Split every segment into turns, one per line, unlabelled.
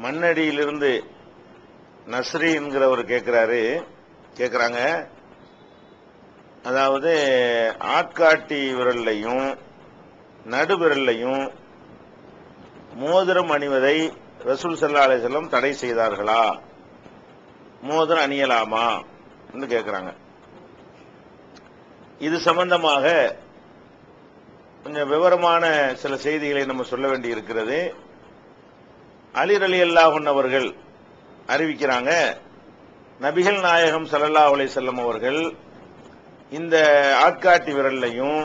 மண்ணடியிலிருந்து நஸ்ரி என்கிறவர் கேட்கிறாரு கேட்கிறாங்க அதாவது ஆட்காட்டி விரல்லையும் நடுவிரல்லையும் மோதிரம் அணிவதை ரசூல் சல்லா அலிசல்லம் தடை செய்தார்களா? மோதிரம் அணியலாமா? என்று கேட்கிறாங்க இது சம்பந்தமாக கொஞ்சம் விவரமான சில செய்திகளை நம்ம சொல்ல வேண்டி இருக்கிறது அலிர் அலி அல்லாஹன் அவர்கள் அறிவிக்கிறாங்க. நபிகள் நாயகம் சல்லல்லா அலைஹி அவர்கள் இந்த ஆட்காட்டி விரல்லையும்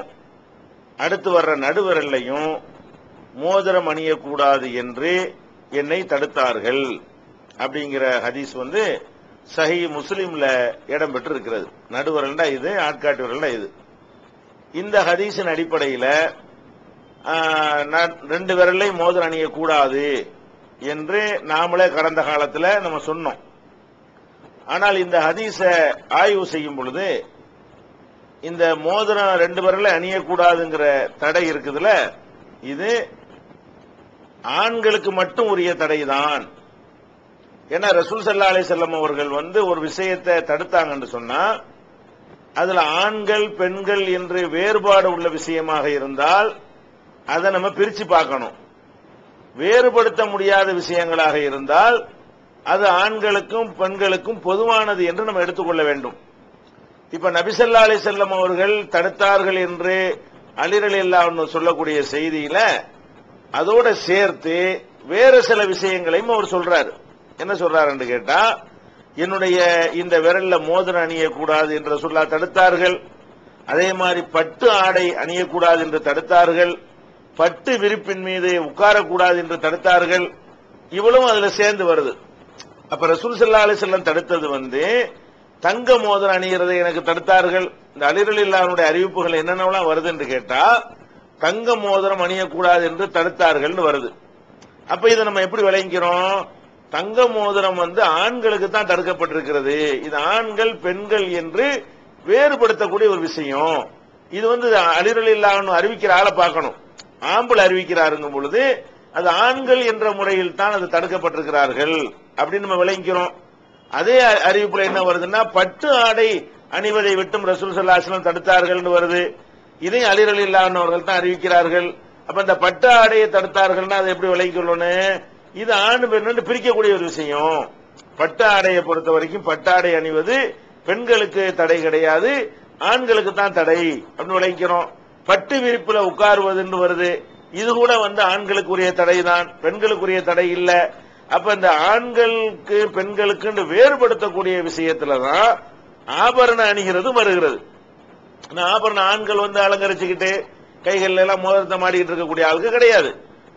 அடுத்து வர்ற நடுவிரல்லையும் மோதிரம் அணியக்கூடாது என்று என்னை தடுத்தார்கள். அப்படிங்கிற ஹதீஸ் வந்து சஹி முஸ்லீம்ல இடம் பெற்று இருக்கிறது நடுவிரல்டா இது ஆட்காட்டி விரல்டா இது. இந்த ஹதீஸின் அடிப்படையில் ரெண்டு விரலை மோதிரம் அணியக்கூடாது. என்று நாமளே கடந்த காலத்தில் நம்ம சொன்னோம். ஆனால் இந்த ஹதீஸ ஆய்வு செய்யும் பொழுது இந்த மோதிரம் ரெண்டு பேரில் அணியக்கூடாதுங்கிற தடை இருக்குதுல இது ஆண்களுக்கு மட்டும் உரிய தடை தான் ஏன்னா ரசூல் சல்லா அலி செல்லம் அவர்கள் வந்து ஒரு விஷயத்தை தடுத்தாங்கன்னு சொன்னா அதுல ஆண்கள் பெண்கள் என்று வேறுபாடு உள்ள விஷயமாக இருந்தால் அதை நம்ம பிரிச்சு பார்க்கணும். வேறுபடுத்த முடியாத விஷயங்களாக இருந்தால் அது ஆண்களுக்கும் பெண்களுக்கும் பொதுவானது என்று நம்ம எடுத்துக்கொள்ள வேண்டும். இப்ப நபிசல்லா அலி செல்லம் அவர்கள் தடுத்தார்கள் என்று அலிரல் இல்லா சொல்லக்கூடிய செய்தியில அதோட சேர்த்து வேறு சில விஷயங்களையும் அவர் சொல்றாரு. என்ன சொல்றாரு கேட்டா என்னுடைய இந்த விரல்ல மோதிரம் அணியக்கூடாது என்று சொல்லா தடுத்தார்கள். அதே மாதிரி பட்டு ஆடை அணியக்கூடாது என்று தடுத்தார்கள். பட்டு விரிப்பின் மீது உட்காரக்கூடாது என்று தடுத்தார்கள். இவளும் அதுல சேர்ந்து வருது. அப்ப ரசூல் சல்லா செல்லம் தடுத்தது வந்து தங்க மோதிரம் அணிகிறதை எனக்கு தடுத்தார்கள். இந்த அலிரல் இல்லாருடைய அறிவிப்புகள் என்னென்னலாம் வருது என்று கேட்டா தங்க மோதிரம் அணியக்கூடாது என்று தடுத்தார்கள் வருது. அப்ப இதை நம்ம எப்படி விளங்கிறோம் தங்க மோதிரம் வந்து ஆண்களுக்கு தான் தடுக்கப்பட்டிருக்கிறது. இது ஆண்கள் பெண்கள் என்று வேறுபடுத்தக்கூடிய ஒரு விஷயம். இது வந்து அலிரலில்லான்னு அறிவிக்கிற ஆளை பார்க்கணும். ஆம்பளை அறிவிக்கிறாருங்கும் பொழுது அது ஆண்கள் என்ற முறையில் தான் அது தடுக்கப்பட்டிருக்கிறார்கள் அப்படின்னு நம்ம விளங்கிக்கிறோம். அதே அறிவிப்புல என்ன வருதுன்னா பட்டு ஆடை அணிவதை விட்டும் ரசூல் சல்லாஸ்லம் தடுத்தார்கள் வருது. இதையும் அலிரல் இல்லாதவர்கள் தான் அறிவிக்கிறார்கள். அப்ப இந்த பட்டு ஆடையை தடுத்தார்கள்னா அதை எப்படி விளங்கிக்கொள்ளணும்? இது ஆண் பெண் பிரிக்கக்கூடிய ஒரு விஷயம். பட்டு ஆடையை பொறுத்த வரைக்கும் பட்டாடை அணிவது பெண்களுக்கு தடை கிடையாது ஆண்களுக்கு தான் தடை அப்படின்னு விளைக்கிறோம் பட்டு விரிப்புல உட்காருவதுன்னு வருது. இது கூட வந்து ஆண்களுக்குரிய தடை தான் பெண்களுக்குரிய தடை இல்ல. அப்ப இந்த ஆண்களுக்கு பெண்களுக்கு வேறுபடுத்தக்கூடிய விஷயத்துலதான் ஆபரணம் அணிகிறது வருகிறது ஆபரணம் ஆண்கள் வந்து அலங்கரிச்சுக்கிட்டு கைகள் எல்லாம் மோதிரத்தை மாடிக்கிட்டு இருக்கக்கூடிய ஆளுக்கு கிடையாது.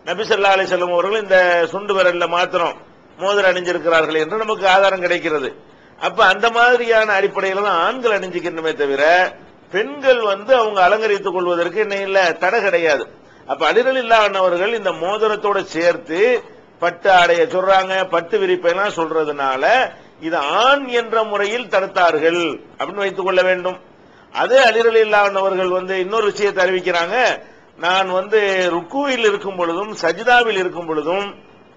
நபிசல்லா அலி செல்லம் அவர்கள் இந்த சுண்டு விரல்ல மாத்திரம் மோதிரம் அணிஞ்சிருக்கிறார்கள் என்று நமக்கு ஆதாரம் கிடைக்கிறது. அப்ப அந்த மாதிரியான அடிப்படையில தான் ஆண்கள் அணிஞ்சுக்கணுமே தவிர பெண்கள் வந்து அவங்க அலங்கரித்துக் கொள்வதற்கு என்ன இல்ல தடை கிடையாது. அப்ப அலிரல் இல்லாதவர்கள் இந்த மோதிரத்தோட சேர்த்து பட்டு ஆடைய சொல்றாங்க பட்டு விரிப்பெல்லாம் சொல்றதுனால இது ஆண் என்ற முறையில் தடுத்தார்கள் அப்படின்னு வைத்துக் கொள்ள வேண்டும். அதே அலிரல் இல்லாதவர்கள் வந்து இன்னொரு விஷயத்தை அறிவிக்கிறாங்க. நான் வந்து ருக்குவில் இருக்கும் பொழுதும் சஜிதாவில் இருக்கும் பொழுதும்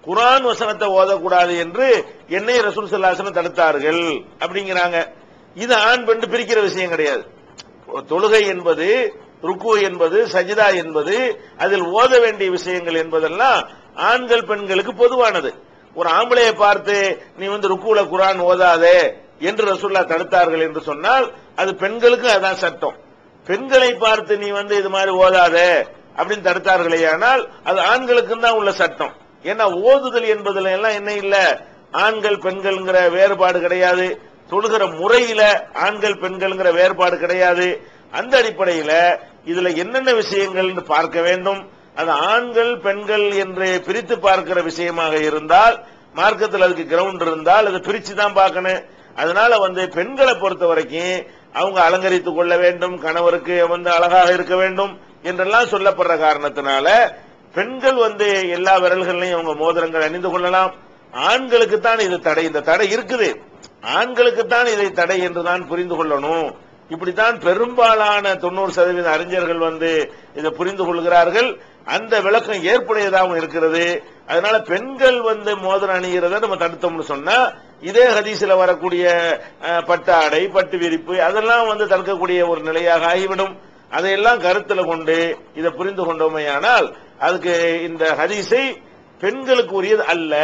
குரான் வசனத்தை ஓதக்கூடாது என்று என்னை ரசூல் சல்லாசனம் தடுத்தார்கள் அப்படிங்கிறாங்க. இது ஆண் பெண் பிரிக்கிற விஷயம் கிடையாது. தொழுகை என்பது ருக்கு என்பது சஜிதா என்பது அதில் ஓத வேண்டிய விஷயங்கள் என்பதெல்லாம் ஆண்கள் பெண்களுக்கு பொதுவானது. ஒரு ஆம்பளையை பார்த்து நீ வந்து ருக்குல குரான் ஓதாதே என்று ரசுல்லா தடுத்தார்கள் என்று சொன்னால் அது பெண்களுக்கு அதான் சட்டம். பெண்களை பார்த்து நீ வந்து இது மாதிரி ஓதாதே அப்படின்னு தடுத்தார்களே ஆனால் அது ஆண்களுக்கு தான் உள்ள சட்டம். ஏன்னா ஓதுதல் என்பதுல எல்லாம் என்ன இல்ல? ஆண்கள் பெண்கள்ங்கிற வேறுபாடு கிடையாது. தொழுகிற முறையில ஆண்கள் பெண்கள்ங்கிற வேறுபாடு கிடையாது. அந்த அடிப்படையில இதுல என்னென்ன விஷயங்கள் பார்க்க வேண்டும். அது ஆண்கள் பெண்கள் என்று பிரித்து பார்க்கிற விஷயமாக இருந்தால் மார்க்கத்தில் அதுக்கு கிரவுண்ட் இருந்தால் அதை பிரிச்சு தான் பார்க்கணும். அதனால வந்து பெண்களை பொறுத்த வரைக்கும் அவங்க அலங்கரித்துக் கொள்ள வேண்டும் கணவருக்கு வந்து அழகாக இருக்க வேண்டும் என்றெல்லாம் சொல்லப்படுற காரணத்தினால பெண்கள் வந்து எல்லா விரல்களையும் அவங்க மோதிரங்கள் அணிந்து கொள்ளலாம். ஆண்களுக்கு தான் இது தடை. இந்த தடை இருக்குது. ஆண்களுக்கு தான் இதை தடை என்றுதான் புரிந்து கொள்ளணும். இப்படித்தான் பெரும்பாலான தொண்ணூறு சதவீத அறிஞர்கள் வந்து இதை புரிந்து கொள்கிறார்கள். அந்த விளக்கம் ஏற்புடையதாகவும் இருக்கிறது. அதனால பெண்கள் வந்து மோதிரம் அணிகிறத நம்ம தடுத்தோம்னு சொன்னா இதே ஹதீஸில் வரக்கூடிய பட்டாடை பட்டு ஆடை பட்டு விரிப்பு அதெல்லாம் வந்து தடுக்கக்கூடிய ஒரு நிலையாக ஆகிவிடும். அதையெல்லாம் கருத்தில் கொண்டு இதை புரிந்து கொண்டோமையானால் அதுக்கு இந்த ஹதீஸை பெண்களுக்கு உரியது அல்ல.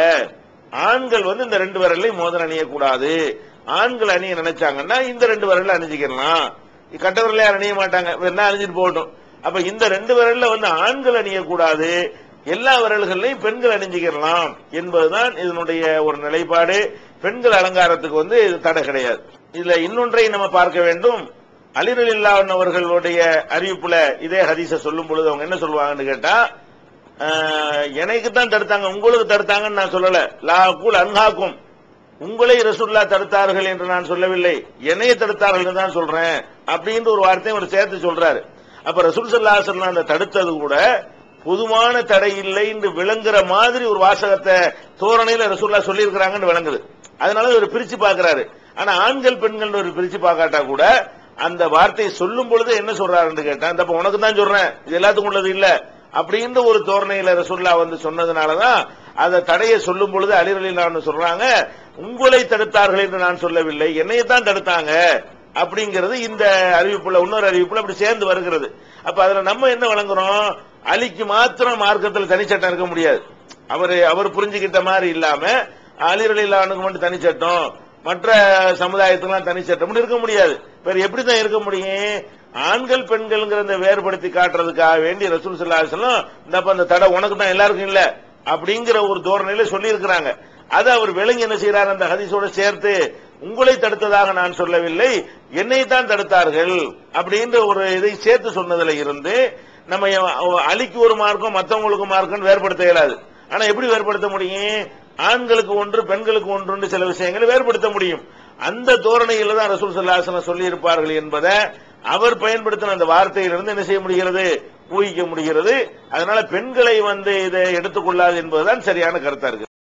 ஆண்கள் வந்து இந்த ரெண்டு விரலையும் மோதிரம் அணியக்கூடாது. ஆண்கள் அணிய நினைச்சாங்கன்னா இந்த ரெண்டு விரல்ல அணிஞ்சிக்கலாம். கட்ட விரல யாரும் அணிய மாட்டாங்க. என்ன அணிஞ்சிட்டு போகட்டும். அப்ப இந்த ரெண்டு விரல்ல வந்து ஆண்கள் அணியக்கூடாது. எல்லா விரல்களையும் பெண்கள் அணிஞ்சிக்கலாம் என்பதுதான் இதனுடைய ஒரு நிலைப்பாடு. பெண்கள் அலங்காரத்துக்கு வந்து இது தடை கிடையாது. இதுல இன்னொன்றை நம்ம பார்க்க வேண்டும். அலிரலில்லா அவர்களுடைய அறிவிப்புல இதே ஹதீஸ சொல்லும் பொழுது அவங்க என்ன சொல்லுவாங்கன்னு கேட்டா எனக்கு தான் தடுத்தாங்க. உங்களுக்கு தடுத்தாங்கன்னு நான் சொல்லல. லா கூல் அன்ஹாக்கும். உங்களை ரசுல்லா தடுத்தார்கள் என்று நான் சொல்லவில்லை. என்னைய தடுத்தார்கள் என்று தான் சொல்றேன். அப்படின்ற ஒரு வார்த்தையை அவர் சேர்த்து சொல்றாரு. அப்ப ரசூல் சல்லா சொல்லம் அந்த தடுத்தது கூட பொதுவான தடை இல்லை என்று விளங்குற மாதிரி ஒரு வாசகத்தை தோரணையில ரசூல்லா சொல்லியிருக்கிறாங்கன்னு விளங்குது. அதனால ஒரு பிரிச்சு பாக்குறாரு ஆனா ஆண்கள் பெண்கள் ஒரு பிரிச்சு பார்க்காட்டா கூட அந்த வார்த்தையை சொல்லும் பொழுது என்ன சொல்றாருன்னு கேட்டேன் அந்த உனக்கு தான் சொல்றேன். இது எல்லாத்துக்கும் உள்ளது இல்லை. அப்படின்ற ஒரு தோரணையில ரசுல்லா வந்து சொன்னதுனாலதான் அந்த தடையை சொல்லும் பொழுது அலிரலிலான்னு சொல்றாங்க உங்களை தடுத்தார்கள் என்று நான் சொல்லவில்லை என்னையை தான் தடுத்தாங்க அப்படிங்கிறது இந்த அறிவிப்புல இன்னொரு அறிவிப்புல அப்படி சேர்ந்து வருகிறது. அப்ப அதுல நம்ம என்ன வழங்குறோம் அலிக்கு மாத்திரம் மார்க்கத்தில் தனிச்சட்டம் இருக்க முடியாது. அவரு அவர் புரிஞ்சுக்கிட்ட மாதிரி இல்லாம அலிரலிலானுக்கு மட்டும் தனிச்சட்டம். மற்ற சமுதாயத்துக்கெல்லாம் தனிச்சட்டம் இருக்க முடியாது. வேற எப்படி தான் இருக்க முடியும்? ஆண்கள் பெண்கள்ங்கிற வேறுபடுத்தி காட்டுறதுக்காக வேண்டி ரசூல் சல்லாசலம் சொல்லம் இந்த அந்த தடை உனக்கு தான் எல்லாருக்கும் இல்ல அப்படிங்கிற ஒரு தோரணையில சொல்லி இருக்கிறாங்க அதை அவர் விளங்கி என்ன செய்யறார் அந்த ஹதீஸோட சேர்த்து உங்களை தடுத்ததாக நான் சொல்லவில்லை என்னை தான் தடுத்தார்கள்? அப்படின்ற ஒரு இதை சேர்த்து சொன்னதுல இருந்து நம்ம அலிக்கு ஒரு மார்க்கும் மற்றவங்களுக்கு மார்க்கும் வேறுபடுத்த இயலாது. ஆனா எப்படி வேறுபடுத்த முடியும்? ஆண்களுக்கு ஒன்று பெண்களுக்கு ஒன்று சில விஷயங்களை வேறுபடுத்த முடியும். அந்த தோரணையில் தான் ரசூல் சல்லாசன சொல்லி இருப்பார்கள் என்பதை அவர் பயன்படுத்தின அந்த வார்த்தையிலிருந்து என்ன செய்ய முடிகிறது? ஊகிக்க முடிகிறது. அதனால பெண்களை வந்து இதை எடுத்துக்கொள்ளாது என்பதுதான் சரியான கருத்தா இருக்கு.